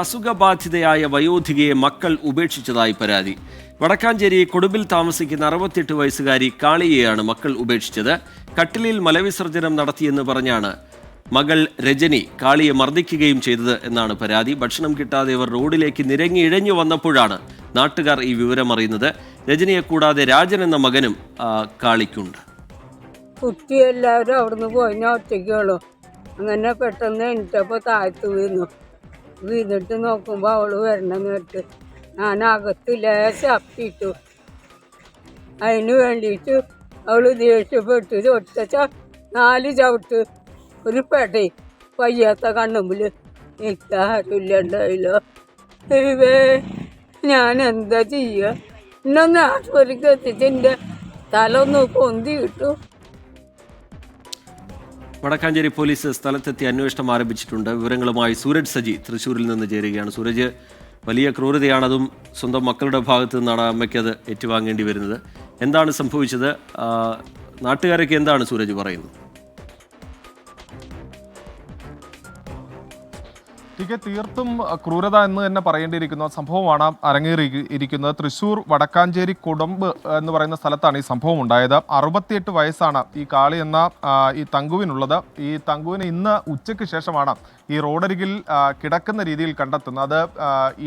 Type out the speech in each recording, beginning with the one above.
അസുഖബാധിതയായ വയോധികയെ മക്കൾ ഉപേക്ഷിച്ചതായി പരാതി. വടക്കാഞ്ചേരി കൊടുമ്പിൽ താമസിക്കുന്ന അറുപത്തിയെട്ട് വയസ്സുകാരി കാളിയെയാണ് മക്കൾ ഉപേക്ഷിച്ചത്. കട്ടിലിൽ മലവിസർജനം നടത്തിയെന്ന് പറഞ്ഞാണ് മകൾ രജനി കാളിയെ മർദ്ദിക്കുകയും ചെയ്തത് എന്നാണ് പരാതി. ഭക്ഷണം കിട്ടാതെ ഇവർ റോഡിലേക്ക് നിരങ്ങി ഇഴഞ്ഞു വന്നപ്പോഴാണ് നാട്ടുകാർ ഈ വിവരം അറിയുന്നത്. രജനിയെ കൂടാതെ രാജൻ എന്ന മകനും കാളിക്കുണ്ട്. കുട്ടി എല്ലാവരും അവിടുന്ന് പോയി അങ്ങനെ പെട്ടെന്ന് എണീറ്റപ്പോൾ താഴ്ത്തു വീണു. വീണിട്ട് നോക്കുമ്പോൾ അവൾ വരണം കേട്ട് ഞാൻ അകത്ത് ലേശം അപ്പിട്ടു അതിന് വേണ്ടിയിട്ട് അവൾ ദേഷ്യപ്പെട്ട്. ഒറ്റച്ച നാല് ചവിട്ട്. ഒരു പെട്ടി വയ്യാത്ത കണ്ണുമ്പിൽ എനിക്ക് ആരുമില്ലണ്ടായില്ലോ. ദൈവേ ഞാൻ എന്താ ചെയ്യുക ഇന്നൊന്ന് ആശുപത്രിക്ക് എത്തിച്ച് എന്റെ തല ഒന്ന് പൊന്തി കിട്ടു വടക്കാഞ്ചേരി പോലീസ് സ്ഥലത്തെത്തി അന്വേഷണം ആരംഭിച്ചിട്ടുണ്ട്. വിവരങ്ങളുമായി സൂരജ് സജി തൃശ്ശൂരിൽ നിന്ന് ചേരുകയാണ്. സൂരജ് വലിയ ക്രൂരതയാണ് അതും സ്വന്തം മക്കളുടെ ഭാഗത്ത് നിന്നാണ് അമ്മയ്ക്ക് അത് ഏറ്റുവാങ്ങേണ്ടി വരുന്നത്. എന്താണ് സംഭവിച്ചത്? നാട്ടുകാരൊക്കെ എന്താണ് സൂരജ് പറയുന്നത്? ടിക്കെ തീർത്തും ക്രൂരത എന്ന് തന്നെ പറയേണ്ടിയിരിക്കുന്ന സംഭവമാണ് അരങ്ങേറി ഇരിക്കുന്നത്. തൃശൂർ വടക്കാഞ്ചേരി കുടമ്പ് എന്ന് പറയുന്ന സ്ഥലത്താണ് ഈ സംഭവം ഉണ്ടായത്. അറുപത്തിയെട്ട് വയസ്സാണ് ഈ കാളി എന്ന ഈ തങ്കുവിനുള്ളത്. ഈ തങ്കുവിന് ഇന്ന് ഉച്ചയ്ക്ക് ശേഷമാണ് ഈ റോഡരികിൽ കിടക്കുന്ന രീതിയിൽ കണ്ടെത്തുന്നത്. അത്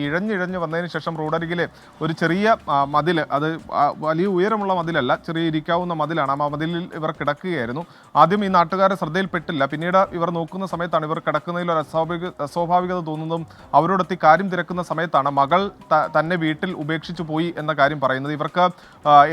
ഇഴഞ്ഞിഴഞ്ഞ് വന്നതിന് ശേഷം റോഡരികിലെ ഒരു ചെറിയ മതിൽ അത് വലിയ ഉയരമുള്ള മതിലല്ല ചെറിയ ഇരിക്കാവുന്ന മതിലാണ്. ആ മതിലിൽ ഇവർ കിടക്കുകയായിരുന്നു. ആദ്യം ഈ നാട്ടുകാരെ ശ്രദ്ധയിൽപ്പെട്ടില്ല. പിന്നീട് ഇവർ നോക്കുന്ന സമയത്താണ് ഇവർ കിടക്കുന്നതിൽ ഒരു അസ്വാഭാവിക അസ്വാഭാവികത തോന്നുന്നതും അവരോടൊത്തി കാര്യം തിരക്കുന്ന സമയത്താണ് മകൾ തന്നെ വീട്ടിൽ ഉപേക്ഷിച്ചു പോയി എന്ന കാര്യം പറയുന്നത്. ഇവർക്ക്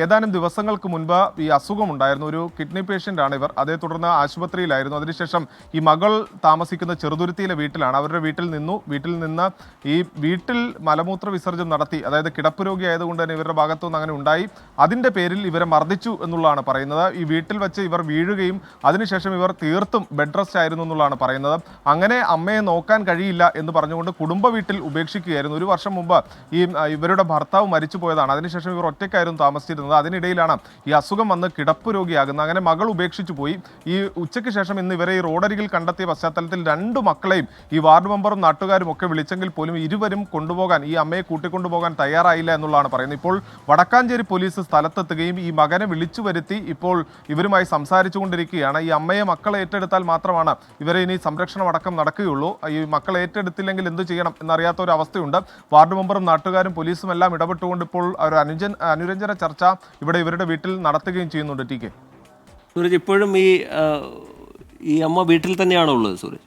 ഏതാനും ദിവസങ്ങൾക്ക് മുൻപ് ഈ അസുഖമുണ്ടായിരുന്നു. ഒരു കിഡ്നി പേഷ്യന്റ് ആണ് ഇവർ. അതേ തുടർന്ന് ആശുപത്രിയിലായിരുന്നു. അതിനുശേഷം ഈ മകൾ താമസിക്കുന്ന ചെറുതുരുത്തിയിലെ വീട്ടിലാണ്. അവരുടെ വീട്ടിൽ നിന്നു. വീട്ടിൽ നിന്ന് ഈ വീട്ടിൽ മലമൂത്ര വിസർജനം നടത്തി അതായത് കിടപ്പ് രോഗി ആയതുകൊണ്ട് തന്നെ ഇവരുടെ ഭാഗത്തുനിന്ന് അങ്ങനെ ഉണ്ടായി. അതിന്റെ പേരിൽ ഇവരെ മർദ്ദിച്ചു എന്നുള്ളതാണ് പറയുന്നത്. ഈ വീട്ടിൽ വെച്ച് ഇവർ വീഴുകയും അതിനുശേഷം ഇവർ തീർത്തും ബെഡ് റെസ്റ്റ് ആയിരുന്നു എന്നുള്ളതാണ് പറയുന്നത്. അങ്ങനെ അമ്മയെ നോക്കാൻ കഴിയില്ല. എന്ന് പറഞ്ഞുകൊണ്ട് കുടുംബ വീട്ടിൽ ഉപേക്ഷിക്കുകയായിരുന്നു. ഒരു വർഷം മുമ്പ് ഈ ഇവരുടെ ഭർത്താവ് മരിച്ചു പോയതാണ്. അതിനുശേഷം ഇവർ ഒറ്റയ്ക്കായിരുന്നു താമസിച്ചിരുന്നത്. അതിനിടയിലാണ് ഈ അസുഖം വന്ന് കിടപ്പ് രോഗിയാകുന്നത്. അങ്ങനെ മകൾ ഉപേക്ഷിച്ചു പോയി. ഈ ഉച്ചയ്ക്ക് ശേഷം ഇന്ന് ഇവരെ ഈ റോഡരികിൽ കണ്ടെത്തിയ പശ്ചാത്തലത്തിൽ രണ്ട് മക്കളെയും ഈ വാർഡ് മെമ്പറും നാട്ടുകാരും ഒക്കെ വിളിച്ചെങ്കിൽ പോലും ഇരുവരും കൊണ്ടുപോകാൻ ഈ അമ്മയെ കൂട്ടിക്കൊണ്ടുപോകാൻ തയ്യാറായില്ല എന്നുള്ളതാണ് പറയുന്നത്. ഇപ്പോൾ വടക്കാഞ്ചേരി പോലീസ് സ്ഥലത്തെത്തുകയും ഈ മകനെ വിളിച്ചു വരുത്തി ഇപ്പോൾ ഇവരുമായി സംസാരിച്ചുകൊണ്ടിരിക്കുകയാണ്. ഈ അമ്മയെ മക്കളെ ഏറ്റെടുത്താൽ മാത്രമാണ് ഇവരെ ഇനി സംരക്ഷണം അടക്കം നടക്കുകയുള്ളൂ. ഈ മക്കളെ ഏറ്റെടുത്തില്ലെങ്കിൽ എന്ത് ചെയ്യണം എന്നറിയാത്ത ഒരു അവസ്ഥയുണ്ട്. വാർഡ് മെമ്പറും നാട്ടുകാരും പോലീസും എല്ലാം ഇടപെട്ടുകൊണ്ട് ഇപ്പോൾ ഒരു അനുജൻ അനുരഞ്ജന ചർച്ച ഇവിടെ ഇവരുടെ വീട്ടിൽ നടത്തുകയും ചെയ്യുന്നുണ്ട് ടി കെ. സൂരജ് ഇപ്പോഴും ഈ ഈ അമ്മ വീട്ടിൽ തന്നെയാണോ ഉള്ളത് സൂരജ്?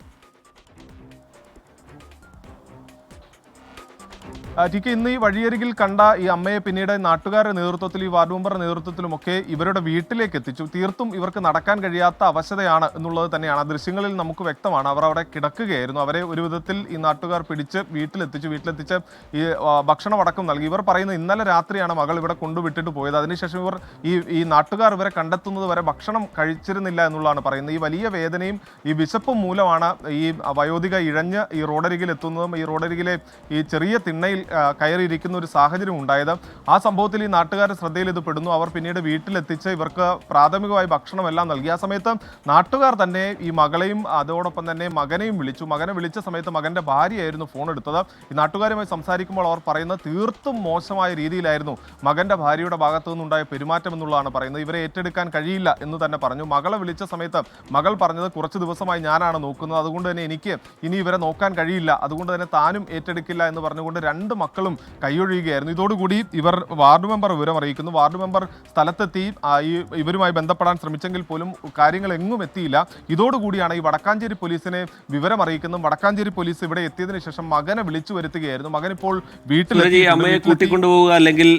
ടി കെ ഇന്ന് ഈ വഴിയരികിൽ കണ്ട ഈ അമ്മയെ പിന്നീട് നാട്ടുകാരുടെ നേതൃത്വത്തിൽ ഈ വാർഡ് മെമ്പറുടെ നേതൃത്വത്തിലുമൊക്കെ ഇവരുടെ വീട്ടിലേക്ക് എത്തിച്ചു. തീർത്തും ഇവർക്ക് നടക്കാൻ കഴിയാത്ത അവശതയാണ് എന്നുള്ളത് തന്നെയാണ്. ദൃശ്യങ്ങളിൽ നമുക്ക് വ്യക്തമാണ്. അവർ അവിടെ കിടക്കുകയായിരുന്നു. അവരെ ഒരു വിധത്തിൽ ഈ നാട്ടുകാർ പിടിച്ച് വീട്ടിലെത്തിച്ചു. വീട്ടിലെത്തിച്ച് ഈ ഭക്ഷണമടക്കം നൽകി. ഇവർ പറയുന്നത് ഇന്നലെ രാത്രിയാണ് മകൾ ഇവിടെ കൊണ്ടുവിട്ടിട്ട് പോയത്. അതിനുശേഷം ഇവർ ഈ ഈ നാട്ടുകാർ ഇവരെ കണ്ടെത്തുന്നത് വരെ ഭക്ഷണം കഴിച്ചിരുന്നില്ല എന്നുള്ളതാണ് പറയുന്നത്. ഈ വലിയ വേദനയും ഈ വിശപ്പും മൂലമാണ് ഈ വയോധിക ഇഴഞ്ഞ് ഈ റോഡരികിൽ എത്തുന്നതും ഈ റോഡരികിലെ ഈ ചെറിയ തിണ്ണയിൽ കയറിയിരിക്കുന്ന ഒരു സാഹചര്യം ഉണ്ടായത്. ആ സംഭവത്തിൽ ഈ നാട്ടുകാരുടെ ശ്രദ്ധയിൽ ഇത് പെടുന്നു. അവർ പിന്നീട് വീട്ടിലെത്തിച്ച് ഇവർക്ക് പ്രാഥമികമായി ഭക്ഷണമെല്ലാം നൽകി. ആ സമയത്ത് നാട്ടുകാർ തന്നെ ഈ മകളെയും അതോടൊപ്പം തന്നെ മകനെയും വിളിച്ചു. മകനെ വിളിച്ച സമയത്ത് മകന്റെ ഭാര്യയായിരുന്നു ഫോൺ എടുത്തത്. ഈ നാട്ടുകാരുമായി സംസാരിക്കുമ്പോൾ അവർ പറയുന്നത് തീർത്തും മോശമായ രീതിയിലായിരുന്നു മകന്റെ ഭാര്യയുടെ ഭാഗത്തു നിന്നുണ്ടായ പെരുമാറ്റം എന്നുള്ളതാണ് പറയുന്നത്. ഇവരെ ഏറ്റെടുക്കാൻ കഴിയില്ല എന്ന് തന്നെ പറഞ്ഞു. മകളെ വിളിച്ച സമയത്ത് മകൾ പറഞ്ഞത് കുറച്ച് ദിവസമായി ഞാനാണ് നോക്കുന്നത്. അതുകൊണ്ട് തന്നെ എനിക്ക് ഇനി ഇവരെ നോക്കാൻ കഴിയില്ല. അതുകൊണ്ട് തന്നെ താനും ഏറ്റെടുക്കില്ല എന്ന് പറഞ്ഞുകൊണ്ട് രണ്ട് മക്കളും കൈയൊഴിയുകയായിരുന്നു. ഇതോടുകൂടി ഇവർ വാർഡ് മെമ്പർ വിവരം അറിയിക്കുന്നു. വാർഡ് മെമ്പർ സ്ഥലത്തെത്തി ഈ ഇവരുമായി ബന്ധപ്പെടാൻ ശ്രമിച്ചെങ്കിൽ പോലും കാര്യങ്ങൾ എങ്ങും എത്തിയില്ല. ഇതോടുകൂടിയാണ് ഈ വടക്കാഞ്ചേരി പോലീസിനെ വിവരം അറിയിക്കുന്നതും വടക്കാഞ്ചേരി പോലീസ് ഇവിടെ എത്തിയതിനു ശേഷം മകനെ വിളിച്ചു വരുത്തുകയായിരുന്നു. മകനിപ്പോൾ ഇപ്പോൾ വീട്ടിൽ അമ്മയെ കൂട്ടിക്കൊണ്ടുപോവുക അല്ലെങ്കിൽ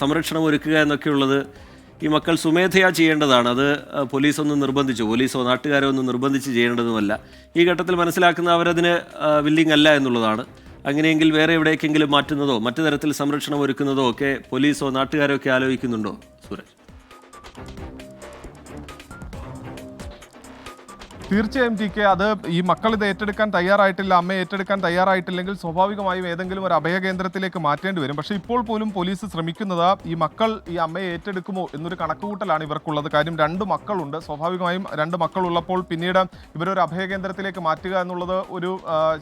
സംരക്ഷണം ഒരുക്കുക എന്നൊക്കെയുള്ളത് ഈ മക്കൾ സ്വമേധയാ ചെയ്യേണ്ടതാണ്. അത് പോലീസൊന്നും പോലീസ് ഒന്നും നിർബന്ധിച്ചു. പോലീസോ നാട്ടുകാരോ ഒന്നും നിർബന്ധിച്ച് ചെയ്യേണ്ടതുമല്ല. ഈ ഘട്ടത്തിൽ മനസ്സിലാക്കുന്ന അവരതിന് വില്ലിങ് അല്ല എന്നുള്ളതാണ്. അങ്ങനെയെങ്കിൽ വേറെ എവിടേക്കെങ്കിലും മാറ്റുന്നതോ മറ്റു തരത്തിൽ സംരക്ഷണം ഒരുക്കുന്നതോ ഒക്കെ പോലീസോ നാട്ടുകാരോ ഒക്കെ ആലോചിക്കുന്നുണ്ടോ? തീർച്ചയായും ടി കെ അത് ഈ മക്കൾ ഇത് ഏറ്റെടുക്കാൻ തയ്യാറായിട്ടില്ല അമ്മ ഏറ്റെടുക്കാൻ തയ്യാറായിട്ടില്ലെങ്കിൽ സ്വാഭാവികമായും ഏതെങ്കിലും ഒരു അഭയ കേന്ദ്രത്തിലേക്ക് മാറ്റേണ്ടി വരും. പക്ഷേ ഇപ്പോൾ പോലും പോലീസ് ശ്രമിക്കുന്നത് ഈ മക്കൾ ഈ അമ്മയെ ഏറ്റെടുക്കുമോ എന്നൊരു കണക്കുകൂട്ടലാണ് ഇവർക്കുള്ളത്. കാര്യം രണ്ട് മക്കളുണ്ട്. സ്വാഭാവികമായും രണ്ട് മക്കളുള്ളപ്പോൾ പിന്നീട് ഇവരൊരു അഭയ കേന്ദ്രത്തിലേക്ക് മാറ്റുക എന്നുള്ളത് ഒരു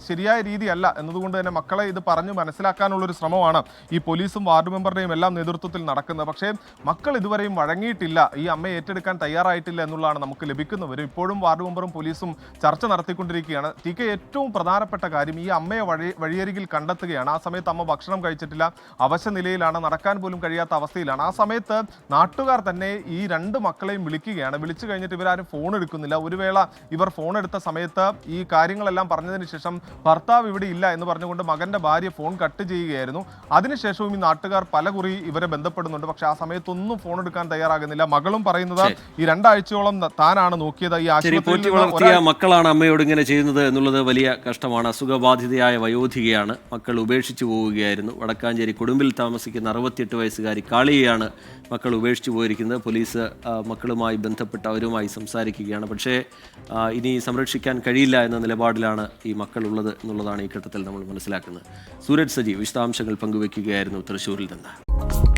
ശരിയായ രീതിയല്ല. എന്നതുകൊണ്ട് തന്നെ മക്കളെ ഇത് പറഞ്ഞു മനസ്സിലാക്കാനുള്ള ഒരു ശ്രമമാണ് ഈ പോലീസും വാർഡ് മെമ്പറുടെയും എല്ലാം നേതൃത്വത്തിൽ നടക്കുന്നത്. പക്ഷേ മക്കൾ ഇതുവരെയും വഴങ്ങിയിട്ടില്ല. ഈ അമ്മയെ ഏറ്റെടുക്കാൻ തയ്യാറായിട്ടില്ല എന്നുള്ളതാണ് നമുക്ക് ലഭിക്കുന്നവരും. ഇപ്പോഴും വാർഡ് മെമ്പറും പോലീസും ചർച്ച നടത്തിക്കൊണ്ടിരിക്കുകയാണ്. ടി കെ ഏറ്റവും പ്രധാനപ്പെട്ട കാര്യം ഈ അമ്മയെ വഴി വഴിയരികിൽ കണ്ടെത്തുകയാണ്. ആ സമയത്ത് അമ്മ ഭക്ഷണം കഴിച്ചിട്ടില്ല. അവശ നിലയിലാണ്. നടക്കാൻ പോലും കഴിയാത്ത അവസ്ഥയിലാണ്. ആ സമയത്ത് നാട്ടുകാർ തന്നെ ഈ രണ്ട് മക്കളെയും വിളിക്കുകയാണ്. വിളിച്ചു കഴിഞ്ഞിട്ട് ഇവരാരും ഫോൺ എടുക്കുന്നില്ല. ഒരു വേള ഇവർ ഫോൺ എടുത്ത സമയത്ത് ഈ കാര്യങ്ങളെല്ലാം പറഞ്ഞതിന് ശേഷം ഭർത്താവ് ഇവിടെ ഇല്ല എന്ന് പറഞ്ഞുകൊണ്ട് മകന്റെ ഭാര്യ ഫോൺ കട്ട് ചെയ്യുകയായിരുന്നു. അതിനുശേഷവും ഈ നാട്ടുകാർ പല കുറി ഇവരെ ബന്ധപ്പെടുന്നുണ്ട്. പക്ഷെ ആ സമയത്തൊന്നും ഫോൺ എടുക്കാൻ തയ്യാറാകുന്നില്ല. മകളും പറയുന്നത് ഈ രണ്ടാഴ്ചയോളം താനാണ് നോക്കിയത്. ഈ ആശുപത്രിയിൽ വളർത്തിയ മക്കളാണ് അമ്മയോട് ഇങ്ങനെ ചെയ്യുന്നത് എന്നുള്ളത് വലിയ കഷ്ടമാണ്. അസുഖബാധിതയായ വയോധികയാണ്. മക്കൾ ഉപേക്ഷിച്ചു പോവുകയായിരുന്നു. വടക്കാഞ്ചേരി കുടുംബിൽ താമസിക്കുന്ന അറുപത്തിയെട്ട് വയസ്സുകാരി കാളിയെയാണ് മക്കൾ ഉപേക്ഷിച്ചു പോയിരിക്കുന്നത്. പോലീസ് മക്കളുമായി ബന്ധപ്പെട്ട് അവരുമായി സംസാരിക്കുകയാണ്. പക്ഷേ ഇനി സംരക്ഷിക്കാൻ കഴിയില്ല എന്ന നിലപാടിലാണ് ഈ മക്കൾ ഉള്ളത് എന്നുള്ളതാണ് ഈ ഘട്ടത്തിൽ നമ്മൾ മനസ്സിലാക്കുന്നത്. സൂരജ് സജി വിശദാംശങ്ങൾ പങ്കുവയ്ക്കുകയായിരുന്നു തൃശ്ശൂരിൽ നിന്ന്.